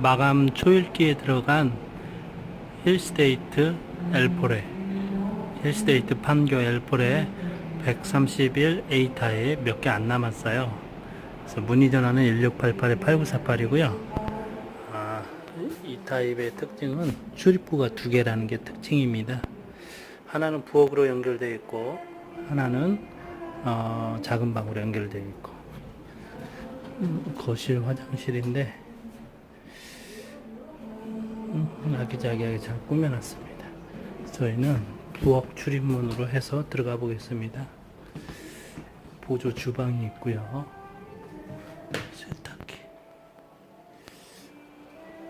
마감 초읽기에 들어간 힐스테이트 엘포레 힐스테이트 판교 엘포레 131 A타에 몇 개 안 남았어요. 그래서 문의 전화는 1688-8948이고요. 아, 이 타입의 특징은 출입구가 두 개라는 게 특징입니다. 하나는 부엌으로 연결되어 있고 하나는 어, 작은 방으로 연결되어 있고 음, 거실 화장실인데 음, 아기자기하게 잘 꾸며놨습니다. 저희는 부엌 출입문으로 해서 들어가 보겠습니다. 보조 주방이 있고요. 세탁기.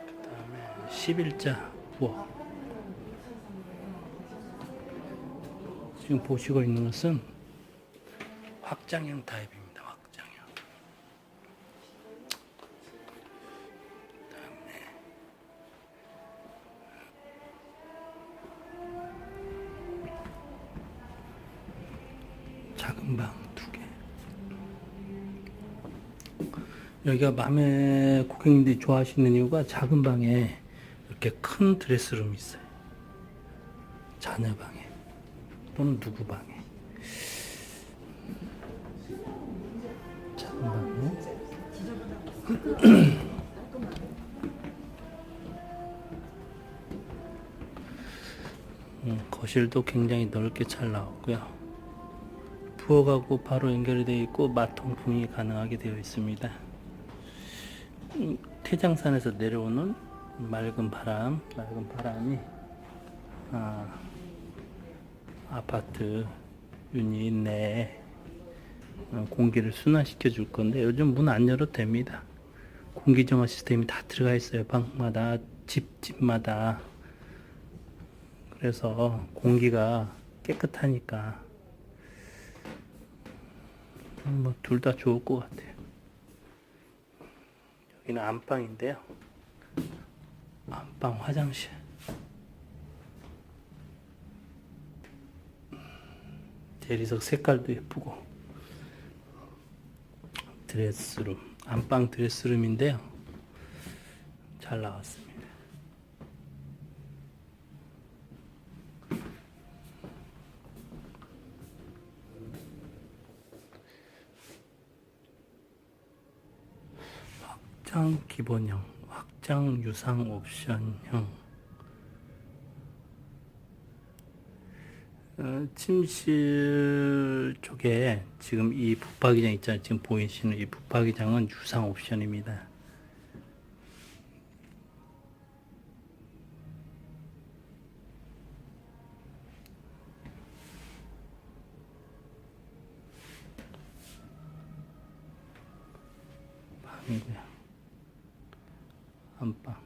그 다음에 11자 부엌. 지금 보시고 있는 것은 확장형 타입입니다. 작은 방 두 개. 여기가 마음에 고객님들이 좋아하시는 이유가 작은 방에 이렇게 큰 드레스룸이 있어요. 자녀 방에 또는 누구 방에. 작은 방에. 음, 거실도 굉장히 넓게 잘 나왔고요. 부엌하고 바로 연결이 되어 있고 마통풍이 가능하게 되어 있습니다. 음, 태장산에서 내려오는 맑은 바람, 맑은 바람이 아, 아파트 내에 어, 공기를 순환시켜 줄 건데 요즘 문 안 열어도 됩니다. 공기정화 시스템이 다 들어가 있어요. 방마다 집 집마다 그래서 공기가 깨끗하니까 뭐 둘 다 좋을 것 같아요. 여기는 안방인데요. 안방 화장실. 대리석 색깔도 예쁘고 드레스룸 안방 드레스룸인데요. 잘 나왔습니다. 확장 기본형, 확장 유상 옵션형. 어, 침실 쪽에 지금 이 붙박이장 있잖아요. 지금 보이시는 이 붙박이장은 유상 옵션입니다. 방이고요. 안방.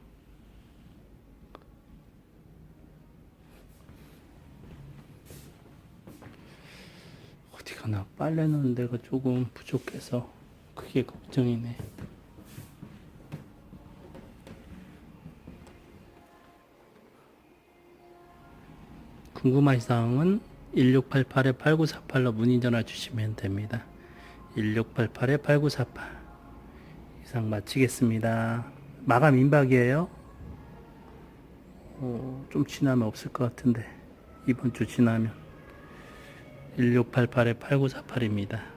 어디 가나 빨래 넣는 데가 조금 부족해서 그게 걱정이네. 궁금한 사항은 1688-8948로 문의 전화 주시면 됩니다. 1688-8948 이상 마치겠습니다. 마감 임박이에요. 어, 좀 지나면 없을 것 같은데 이번 주 지나면 1688-8948입니다.